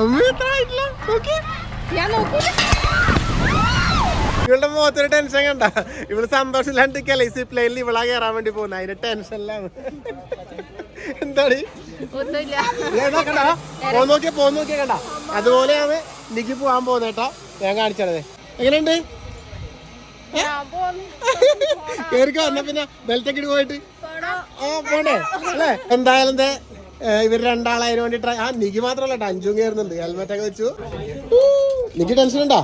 എത്ര നോക്കി. ഞാൻ നോക്കൂല. ഇവളുടെ മുഖത്തൊരു ടെൻഷൻ കണ്ട. ഇവൾ സന്തോഷമില്ലാണ്ട് ഈ സിപ്പ് ലൈനിൽ ഇവളാ കയറാൻ വേണ്ടി പോകുന്ന. അതിന്റെ ടെൻഷനിലാണ് എന്താണ് കണ്ട? പോ നോക്കിയ പോ നോക്കിയ കണ്ട. അതുപോലെയാണ് നിക്ക് പോവാൻ പോകുന്നത് കേട്ടോ. ഞാൻ കാണിച്ചത്. എങ്ങനെയുണ്ട്. കേറിക്കോ എന്നാ പിന്നെ ബെൽറ്റ് ഒക്കെ ഇട്ട് പോയിട്ട്. ആ പോണ്ടേ? അല്ലേ? എന്തായാലും ദേ, ഏ, അതിന് വേണ്ടി ട്രൈ ആ നിക്ക് മാത്രമല്ല കേട്ടോ അഞ്ചും കയറുന്നുണ്ട്. ഹെൽമെറ്റ് ഒക്കെ വെച്ചു. നിക്ക് ടെൻഷൻ ഉണ്ടോ?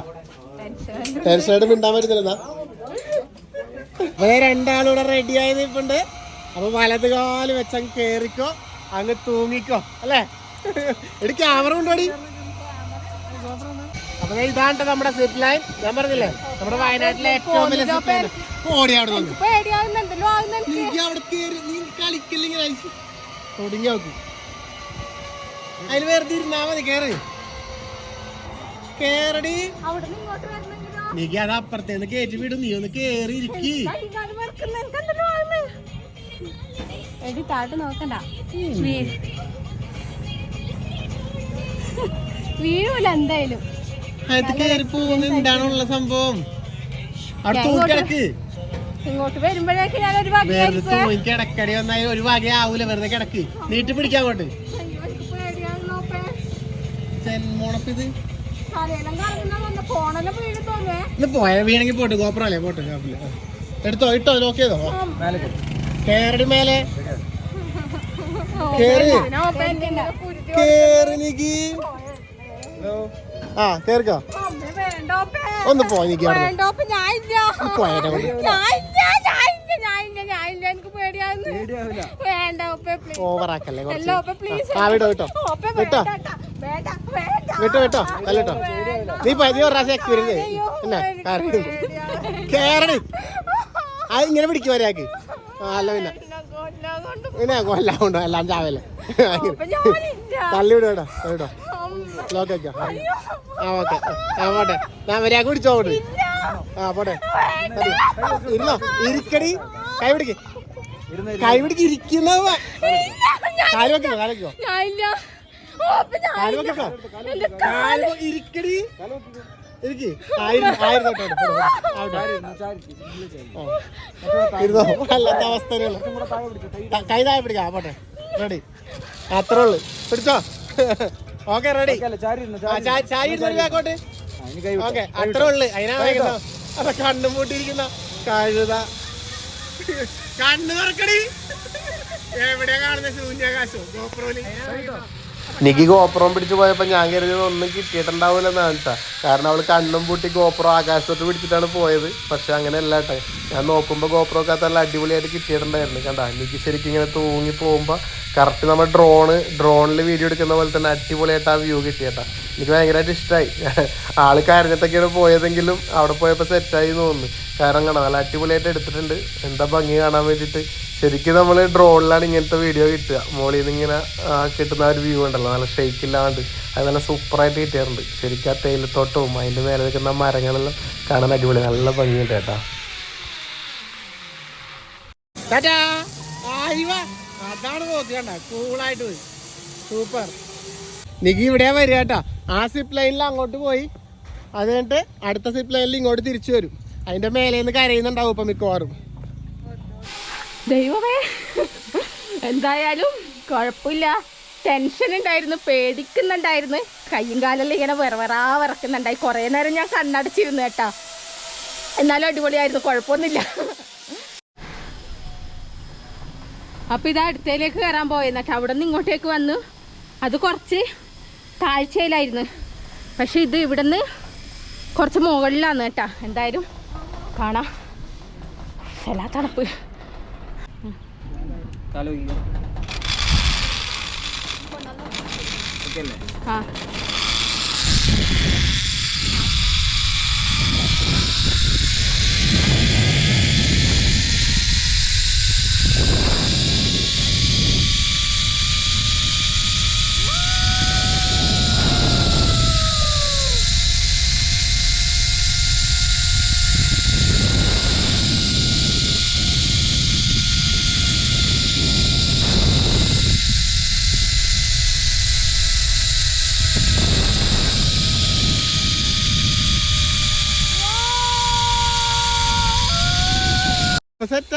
ടെൻഷൻ. ആയിട്ട് മിണ്ടാൻ പറ്റുന്നില്ല അപ്പൊ രണ്ടാളൂടെ റെഡി ആയി നിൽപ്പുണ്ട്. അപ്പൊ വലത് കാൽ വെച്ചങ്ങ് കേറിക്കോ അങ്ങ് തൂങ്ങിക്കോ അല്ലേ? എടി ക്യാമറ കൊണ്ടോടി അപ്പൊ ഇതാണ് നമ്മുടെ സിപ്പ് ലൈൻ ഞാൻ പറഞ്ഞില്ലേ നമ്മുടെ വയനാട്ടിലെ ഏറ്റവും വലിയ സിപ്പ് ലൈൻ ഓടി അവിടെ കളിക്കില്ലെങ്കിൽ തുടങ്ങി നോക്ക് അതിൽ വെറുതെ ഇരുന്നാ മതി കേറ്. കേറടി. അവിടുന്ന് ഇങ്ങോട്ട് വരണമെങ്കിലോ നീക്ക് അത് അപ്പുറത്തേന്ന് കയറ്റി വിടും നീ ഒന്ന് കേറി ഇരിക്കി. കൈ കാൽ മറക്കുന്ന എനിക്ക് എടി താട്ട് നോക്കണ്ട. വീഴൂല എന്തായാലും. അത് കേറി പോകുന്ന എന്താണുള്ള സംഭവം? അവിടെ തൂക്കിടക്ക്. ഇങ്ങോട്ട് വരുമ്പോഴേക്ക് ഞാൻ ഒരു തൂങ്ങി കിടക്കടി വന്നാൽ ഒരു വക ആവൂല വെറുതെ കിടക്ക്. നീട്ടി പിടിക്കാൻ അങ്ങോട്ട്. ഇത് പോയ വീണെങ്കിൽ പോട്ട് ഗോപ്രല്ലേ പോട്ട് കുഴപ്പമില്ല. എടുത്തോ ഇട്ടോ നോക്കിയതോ കേറി മേലെ. കേറി. കേറി നീക്കി. ആ കേറിക്കോ. ഒന്ന് എനിക്ക് ഓവറാക്കല്ലേ പ്ലീസ് ആ വിട്ടോ വിട്ടോ. ഓപ്പേ വിട്ടോ. വേണ്ട വേണ്ട വേണ്ട. വിട്ടോ വിട്ടോ. അല്ലേട്ടോ നീ പ്രാവശ്യം എക്സ്പീരിയൻസ് ഇങ്ങനെ പിടിക്കും ഒരാൾക്ക്. ആ അല്ല പിന്നെ. പിന്നെ കൊല്ലാൻ കൊണ്ടോ എല്ലാം ചാവല്ലേ. തള്ളിവിടും ഞാനില്ല. തള്ളി വിടും കേട്ടോ. കേട്ടോ. ലോക്ക് വെക്കാം. ആ ഓക്കെ ആ പോട്ടെ. ഞാൻ വരാ കുടിച്ചോ. ആ പോട്ടെ. ഇരുന്നോ? ഇരിക്കടി. കൈ പിടിക്ക്. കൈ പിടിക്ക് ഇരിക്കുന്ന? ഇല്ല, ഞാൻ- കാൽ വെക്കോ കാൽ വെക്കോ. കാൽ. വെക്കോ കാൽ ഇരിക്കടി. ഇരിക്ക്. ആയിരം ആയിരം തൊട്ടോ ഇരുന്നോ? അല്ലാത്ത അവസ്ഥയിലുള്ള കൈ താഴെ പിടിക്കാം. ആ, പോട്ടെ. റെഡി. അത്രേ ഉള്ളു. പിടിച്ചോ? ഓക്കെ റെഡി ചാരി ബാക്കോട്ട് ഓക്കെ അത്ര ഉള്ളു. അതിനാ വേഗം അത കണ്ണും പൂട്ടിയിരിക്കുന്ന കഴുത കണ്ണു തുറക്കടി. എവിടെയാ കാണുന്ന? ശൂന്യാകാശം ഗോപ്രോലി? നിക്ക് ഗോപ്രോം പിടിച്ച് പോയപ്പോൾ ഞാൻ കരുതിയത് ഒന്നും കിട്ടിയിട്ടുണ്ടാവില്ലെന്നാണ് കേട്ടാ. കാരണം അവൾ കണ്ണും പൂട്ടി ഗോപ്രോ ആകാശത്തോട്ട് പിടിച്ചിട്ടാണ് പോയത്. പക്ഷെ അങ്ങനെ അല്ല കേട്ടോ. ഞാൻ നോക്കുമ്പോൾ ഗോപ്രോക്കകത്ത് നല്ല അടിപൊളിയായിട്ട് കിട്ടിയിട്ടുണ്ടായിരുന്നു. കണ്ട എനിക്ക് ശരിക്കും ഇങ്ങനെ തൂങ്ങി പോകുമ്പോൾ കറക്റ്റ് നമ്മൾ ഡ്രോണ് ഡ്രോണിൽ വീഡിയോ എടുക്കുന്ന പോലെ തന്നെ അടിപൊളിയായിട്ട് ആ വ്യൂ കിട്ടിയേട്ടാ എനിക്ക് ഭയങ്കരമായിട്ട് ഇഷ്ടമായി ആൾ കരഞ്ഞിട്ടൊക്കെയാണ് പോയതെങ്കിലും അവിടെ പോയപ്പോൾ സെറ്റായി തോന്നുന്നു. കാരണം കാണാം നല്ല അടിപൊളിയായിട്ട് എടുത്തിട്ടുണ്ട്. എന്താ ഭംഗി കാണാൻ വേണ്ടിയിട്ട്. ശരിക്കും നമ്മൾ ഡ്രോണിലാണ് ഇങ്ങനത്തെ വീഡിയോ കിട്ടുക. മോളിൽ നിന്ന് ഇങ്ങനെ കിട്ടുന്ന ഒരു വ്യൂ ഉണ്ടല്ലോ. നല്ല ഷെയ്ക്ക് ഇല്ലാണ്ട്. അത് നല്ല സൂപ്പറായിട്ട് കിട്ടിയിട്ടുണ്ട്. ശരിക്കും ആ തേയിലത്തോട്ടവും അതിന്റെ മേലെ നിൽക്കുന്ന മരങ്ങളെല്ലാം കാണാൻ അടിപൊളി. നല്ല ഭംഗിയുണ്ട് കേട്ടാ. അതാണ് പോയി. സൂപ്പർ നിക്ക് ഇവിടെ വരിക കേട്ടാ. ആ സിപ്പ് ലൈനിൽ അങ്ങോട്ട് പോയി. അത് കഴിഞ്ഞിട്ട് അടുത്ത സിപ്പ് ലൈനിൽ ഇങ്ങോട്ട് തിരിച്ചു വരും. അതിന്റെ മേലെ നിന്ന് കരയുന്നുണ്ടാവും ഇപ്പൊ മിക്കവാറും. ദൈവമേ. എന്തായാലും കുഴപ്പമില്ല. ടെൻഷൻ ഉണ്ടായിരുന്നു പേടിക്കുന്നുണ്ടായിരുന്നു. കയ്യും കാലെല്ലാം ഇങ്ങനെ വെറവെറാ വിറക്കുന്നുണ്ടായി. കുറേ നേരം ഞാൻ കണ്ണടച്ചിരുന്നു കേട്ടാ. എന്നാലും അടിപൊളിയായിരുന്നു കുഴപ്പമൊന്നുമില്ല. അപ്പം ഇത് അടുത്തേലേക്ക് കയറാൻ പോയെന്നിട്ട് അവിടെ നിന്ന് ഇങ്ങോട്ടേക്ക് വന്നു. അത് കുറച്ച് താഴ്ചയിലായിരുന്നു. പക്ഷെ ഇത് ഇവിടെ നിന്ന് കുറച്ച് മുകളിലാണ് കേട്ടാ. എന്തായാലും കാണാം. എല്ലാ തണുപ്പ്. ആ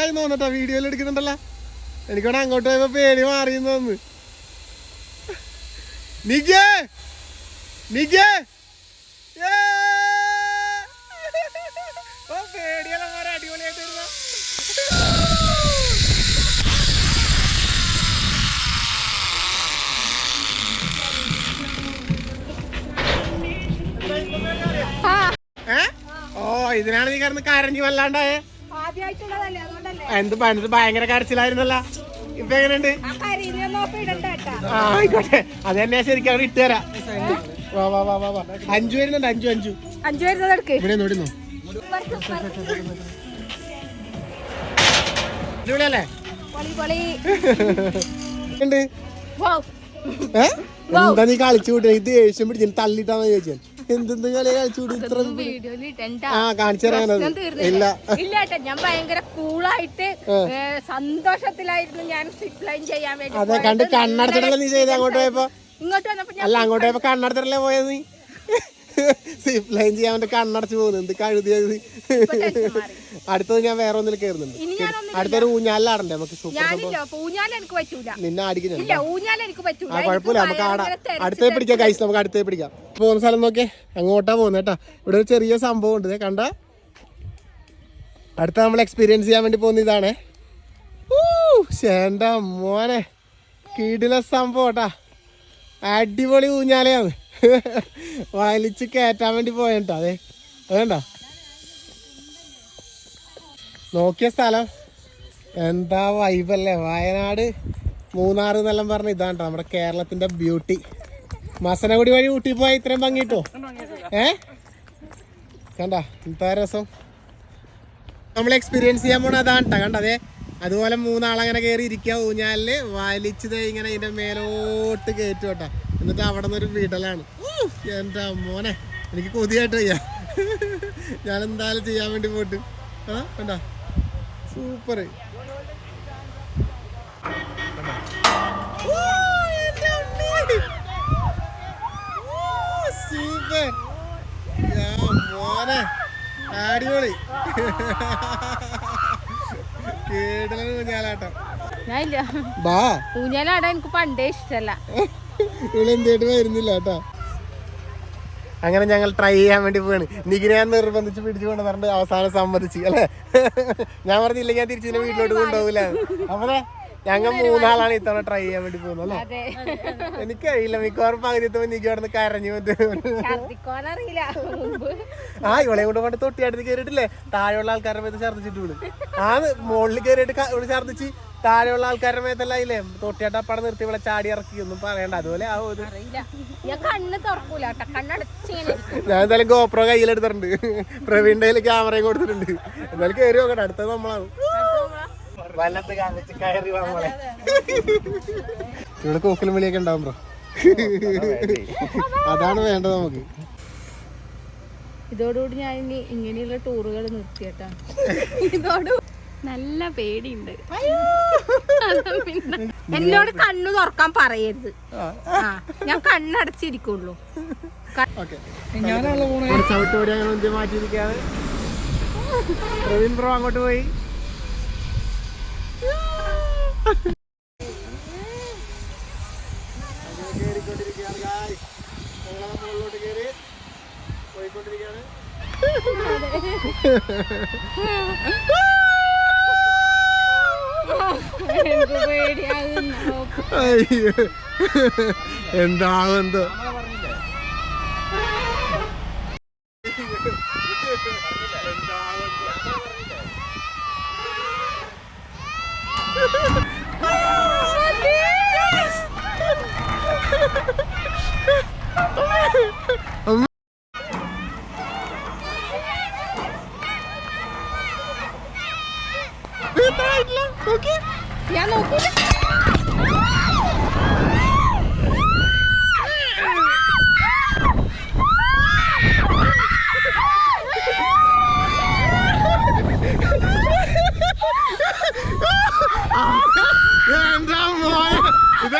സെറ്റായി തോന്നട്ടോ വീഡിയോയിൽ എടുക്കുന്നുണ്ടല്ലോ? എനിക്കവിടെ അങ്ങോട്ട് പോയപ്പോ പേടി മാറിയെന്ന് തോന്നുന്നു. നിജേ നിജേ പേടിയെല്ലാം അടിപൊളിയായിട്ട് വരുന്ന? ഓ ഇതിനാണ് നീ കാരണം കരഞ്ഞു വല്ലാണ്ടായേ? ആദ്യമായിട്ടുള്ളതല്ലേ എന്ത് പണിത് ഭയങ്കര കരച്ചിലായിരുന്നല്ല? ഇപ്പൊ എങ്ങനെയുണ്ട്? ആയിക്കോട്ടെ. അത് തന്നെ ശരിക്കും അവിടെ ഇട്ട് തരാം. വാ വാ വാ വാ വാ. അഞ്ചു വരുന്നുണ്ട് അഞ്ചു അഞ്ചു. അഞ്ചു വരുന്നത് ഇവിടെ നോടിന്നു അടിപൊളിയല്ലേ? എന്താ നീ കളിച്ചു കൂട്ടി ഇത് ദേഷ്യം പിടിച്ചു തള്ളിട്ടാന്ന് ചോദിച്ചാൽ എന്തെന്ത് കളി കളിച്ചു ഇത്ര ആ കാണിച്ചു പ്രശ്നം തരാനത് തീർന്നില്ല. ഇല്ല. ഇല്ല ഏട്ടാ ഞാൻ ഭയങ്കര കൂളായിട്ട് സന്തോഷത്തിലായിരുന്നു ഞാൻ സിപ്പ് ലൈൻ ചെയ്യാൻ വേണ്ടി അതെ. കണ്ട് കണ്ണടച്ചിട്ടല്ലേ നീ ചെയ്ത്? അങ്ങോട്ട് പോയപ്പോ? ഇങ്ങോട്ട് വന്നപ്പോ അല്ല അങ്ങോട്ട് പോയപ്പോ കണ്ണടച്ചിട്ടല്ലേ പോയത് നീ? സിപ്പ് ലൈൻ ചെയ്യാൻ വേണ്ടി കണ്ണടച്ചു പോകുന്നു. എന്ത് കഴുതിയത്. അടുത്തത് ഞാൻ വേറെ ഒന്നിൽ കയറുന്നുണ്ട് അടുത്തൊരു ഊഞ്ഞാലാടണ്ടേ നമുക്ക് സൂപ്പർ സംഭവം. നിന്നെ അടിക്കുന്നു ആ കുഴപ്പമില്ല. നമുക്ക് ആടാ. അടുത്തേ പിടിക്കാം കൈസ് നമുക്ക് അടുത്തേ പിടിക്കാം. പോകുന്ന സ്ഥലം നോക്കിയേ. അങ്ങോട്ടാ പോകുന്നത് കേട്ടാ. ഇവിടെ ഒരു ചെറിയ സംഭവം ഉണ്ട്. കണ്ട? അടുത്ത നമ്മൾ എക്സ്പീരിയൻസ് ചെയ്യാൻ വേണ്ടി പോകുന്ന ഇതാണ്. ശേണ്ട മോനെ. കീടില സംഭവം കേട്ടാ. അടിപൊളി ഊഞ്ഞാലയാണ് വലിച്ച് കയറ്റാൻ വേണ്ടി പോയട്ടോ അതെ. അതേണ്ട നോക്കിയ സ്ഥലം. എന്താ വൈബല്ലേ വയനാട് മൂന്നാർ എന്നെല്ലാം പറഞ്ഞ ഇതാണ് നമ്മുടെ കേരളത്തിന്റെ ബ്യൂട്ടി മസനഗുടി വഴി ഊട്ടി പോയ ഇത്രയും ഭംഗിട്ടോ ഏ? കണ്ട? എന്താ രസം? നമ്മൾ എക്സ്പീരിയൻസ് ചെയ്യാൻ പോണ അതാണ് കേട്ടോ കണ്ട അതെ. അതുപോലെ മൂന്നാളങ്ങനെ കയറി ഇരിക്കുക ഊഞ്ഞാലിൽ. വലിച്ചത് ഇങ്ങനെ ഇതിന്റെ മേലോട്ട് കയറ്റും എന്നിട്ട് അവിടെ നിന്നൊരു വീടലാണ്. എന്റെ മോനെ എനിക്ക് കൊതിയായിട്ട് വയ്യ ഞാൻ എന്തായാലും ചെയ്യാൻ വേണ്ടി പോയിട്ട്. ആ വേണ്ട സൂപ്പർ സൂപ്പർ. മോനെ അടിപൊളി. കേടലും ഊഞ്ഞാലാട്ടം ബാ. ഊഞ്ഞാലാടാൻ എനിക്ക് പണ്ടേ ഇഷ്ടല്ല. ഇവിടെ എന്തായിട്ട് വരുന്നില്ല കേട്ടാ. അങ്ങനെ ഞങ്ങൾ ട്രൈ ചെയ്യാൻ വേണ്ടി പോവാണ്. നിഗ്രഹ ഞാൻ നിർബന്ധിച്ച് പിടിച്ചു കൊണ്ട് പറഞ്ഞു അവസാനം സമ്മതിച്ചു അല്ലേ? ഞാൻ പറഞ്ഞില്ല ഞാൻ തിരിച്ചു വീട്ടിലോട്ട് കൊണ്ടുപോകില്ല അപ്പൊ ഞങ്ങൾ മൂന്നാളാണ് ഇത്തവണ ട്രൈ ചെയ്യാൻ വേണ്ടി പോകുന്നത് അല്ലേ? എനിക്കറിയില്ല മിക്കവാറും പകുതി എത്തുമ്പോൾ നിഖി അവിടെ നിന്ന് കരഞ്ഞു ആ ഇവളെ കൊണ്ട് പണ്ട് തൊട്ടിയാടുത്ത് കയറിയിട്ടില്ലേ താഴെയുള്ള ആൾക്കാരെ മേത്ത് ഛർദ്ദിച്ചിട്ട് വിടും ആ മുകളിൽ കയറിയിട്ട് ഇവിടെ ഛർദ്ദിച്ച്. താഴെയുള്ള ആൾക്കാരുടെ മേത്തല്ല ഇല്ലേ? തൊട്ടിയാട്ട് നിർത്തി ഇവിടെ ചാടി ഇറക്കി. ഒന്നും പറയണ്ട അതുപോലെ ആ ഒരു ഞാൻ കണ്ണ് തുറക്കൂല ഞാൻ എന്തായാലും ഗോപ്രോ കയ്യിലെടുത്തിട്ടുണ്ട്. പ്രവീണിന്റെ കയ്യിൽ ക്യാമറയും കൊടുത്തിട്ടുണ്ട്. എന്തായാലും കയറി നോക്കട്ടെ അടുത്തത് നമ്മളാണ് വല്ലത്ത് കാണിച്ച് കയറി ഇവിടെ കോക്കിലും വിളിയൊക്കെ ഉണ്ടാവും ബ്രോ അതാണ് വേണ്ടത് നമുക്ക്. ഇതോടുകൂടി ഞാൻ ഇനി ഇങ്ങനെയുള്ള ടൂറുകൾ നിർത്തിയട്ടോ ഇതോട് നല്ല പേടിയുണ്ട്. എന്നോട് കണ്ണു തുറക്കാൻ പറയരുത്. ആ. ഞാൻ കണ്ണടച്ചിരിക്കുള്ളൂ. ബ്രോ അങ്ങോട്ട് പോയി. പോയിക്കൊണ്ടിരിക്കുകയാണ് എനിക്ക് Ha ha ha! എന്തോ?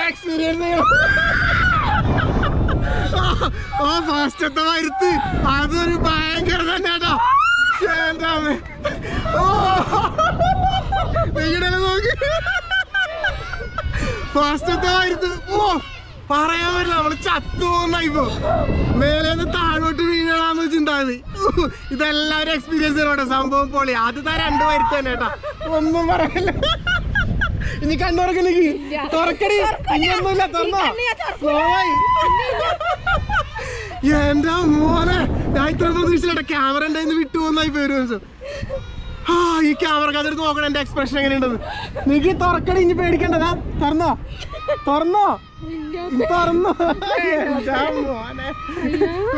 എക്സ്പീരിയൻസ് ചെയ്യണം ഓ ഫസ്റ്റത്തെ വരുത്ത്. അതൊരു ഭയങ്കര തന്നെ കേട്ടോ എന്താ ഓ. നെയ്യിടല നോക്കി. ഫാസ്റ്റത്തെ വരുത്ത്. ഓ പറയാൻ പറ്റില്ല. നമ്മൾ ചത്തു പോകുന്ന ഇപ്പൊ മേലേന്ന് താഴോട്ട് വീഴാന്ന് വെച്ചിട്ടുണ്ടായത്. ഇതെല്ലാവരും എക്സ്പീരിയൻസ് ചെയ്യണോട്ടെ സംഭവം പോളി. ആദ്യത്തെ ആ രണ്ട് വരുത്ത് തന്നെ കേട്ടാ. ഒന്നും പറയല്ല ഇനി കണ്ണുറക്കിലേക്ക് തുറക്കടി. ഇനിയൊന്നുമില്ല തുറന്നോ. സ്ലോവായി എന്റെ മോനെ. ഞാൻ ഇത്ര പ്രതീക്ഷിച്ചില്ല. ക്യാമറ ഉണ്ടായിരുന്നു വിട്ടു പോന്നായി പേര് ആ ഈ ക്യാമറ കതെടുത്ത് നോക്കണം. എന്റെ എക്സ്പ്രഷൻ എങ്ങനെയുണ്ടെന്ന്. നീക്ക് തുറക്കടി ഇനി പേടിക്കണ്ടതാ തുറന്നോ. തുറന്നോ. തുറന്നോ. എന്റെ മോനെ.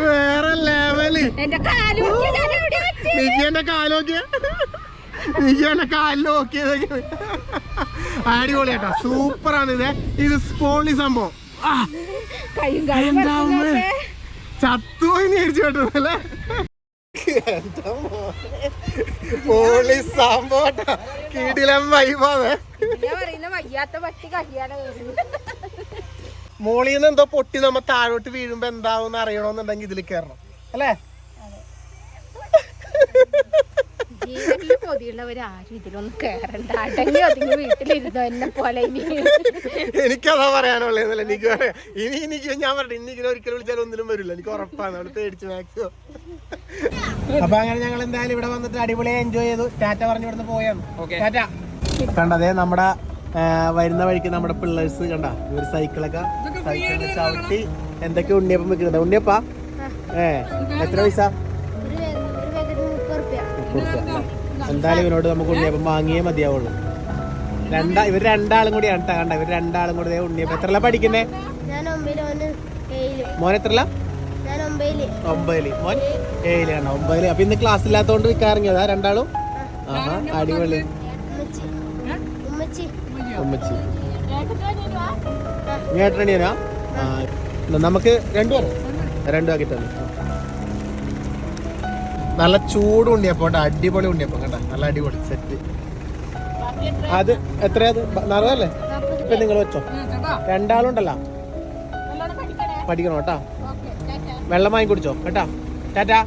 വേറെ ലെവൽ? നീക്ക് എന്റെ കാലോക്കിയ നീക്ക് എന്റെ കാലിൽ അടിപൊളിയാട്ടോ. സൂപ്പറാണ് ഇത്. ഇത് സ്പോളി സംഭവം. ചത്തുപോയി നേരിച്ചു കേട്ടതല്ലേ പോലീസ് സംഭവം കീടിലം വൈബാണ്. നിന്ന് എന്തോ പൊട്ടി നമ്മ താഴോട്ട് വീഴുമ്പോ എന്താവും അറിയണോന്നുണ്ടെങ്കിൽ ഇതിൽ കയറണം അല്ലേ? കൊതിയുള്ളവരാരും ഇതിലൊന്നും കേറണ്ട. അടങ്ങി ഒതുങ്ങി വീട്ടിലിരുന്നു എന്നെ പോലെ ഇനി. എനിക്കതാ പറയാനുള്ളത് എനിക്ക് ഇനി എനിക്ക് ഞാൻ പറഞ്ഞു ഇനി ഇങ്ങനെ ഒരിക്കലും വിളിച്ചാൽ ഒന്നിലും വരില്ല. എനിക്ക് ഉറപ്പാണ്. അവിടെ പേടിച്ച് മാക്സിമം അപ്പൊ അങ്ങനെ ഞങ്ങൾ എന്തായാലും ഇവിടെ വന്നിട്ട് അടിപൊളിയായി എൻജോയ് ചെയ്തു. ടാറ്റ പറഞ്ഞു ഇവിടുന്ന് പോയാന്ന്. ടാറ്റ. കണ്ടതേ നമ്മുടെ വരുന്ന വഴിക്ക് നമ്മുടെ പിള്ളേഴ്സ് കണ്ട? ഒരു സൈക്കിളൊക്കെ സൈക്കിളിൽ ചവിട്ടി എന്തൊക്കെ ഉണ്ണിയപ്പം വെക്കുന്നുണ്ട്? ഉണ്ണിയപ്പ? ഏ എത്ര പൈസ? മുപ്പത് റുപ്യ? എന്തായാലും ഇവനോട് നമുക്ക് ഉണ്ണിയപ്പം വാങ്ങിയേ മതിയാവുള്ളൂ. രണ്ടാ ഇവർ രണ്ടാളും കൂടി ആണ് കണ്ട. ഇവർ രണ്ടാളും കൂടി ഉണ്ണിയപ്പം. എത്രല്ല പഠിക്കുന്നേ? ഏഴിൽ. മോൻ എത്രല്ല ഞാൻ ഒമ്പതിൽ. മോൻ ഏഴിലാണ് ഒമ്പതിൽ. അപ്പൊ ഇന്ന് ക്ലാസ് ഇല്ലാത്തോണ്ട് വിൽക്കാറിങ്ങിയതാ രണ്ടാളും? ആഹാ അടിപൊളി. ഉമ്മച്ചി. ഏട്ടണിയനാ നമുക്ക് രണ്ടു പേരും രണ്ടു ആക്കി തന്നെ നല്ല ചൂട് ഉണ്ണിയപ്പം അടിപൊളി ഉണ്ണിയപ്പം കേട്ടോ നല്ല അടിപൊളി സെറ്റ് അത് എത്രയത് നറുതല്ലേ ഇപ്പൊ നിങ്ങൾ വെച്ചോ. രണ്ടാളുണ്ടല്ലോ. പഠിക്കണം. കേട്ടാ. വെള്ളം വാങ്ങി കുടിച്ചോ. കേട്ടാ. ടാറ്റാ.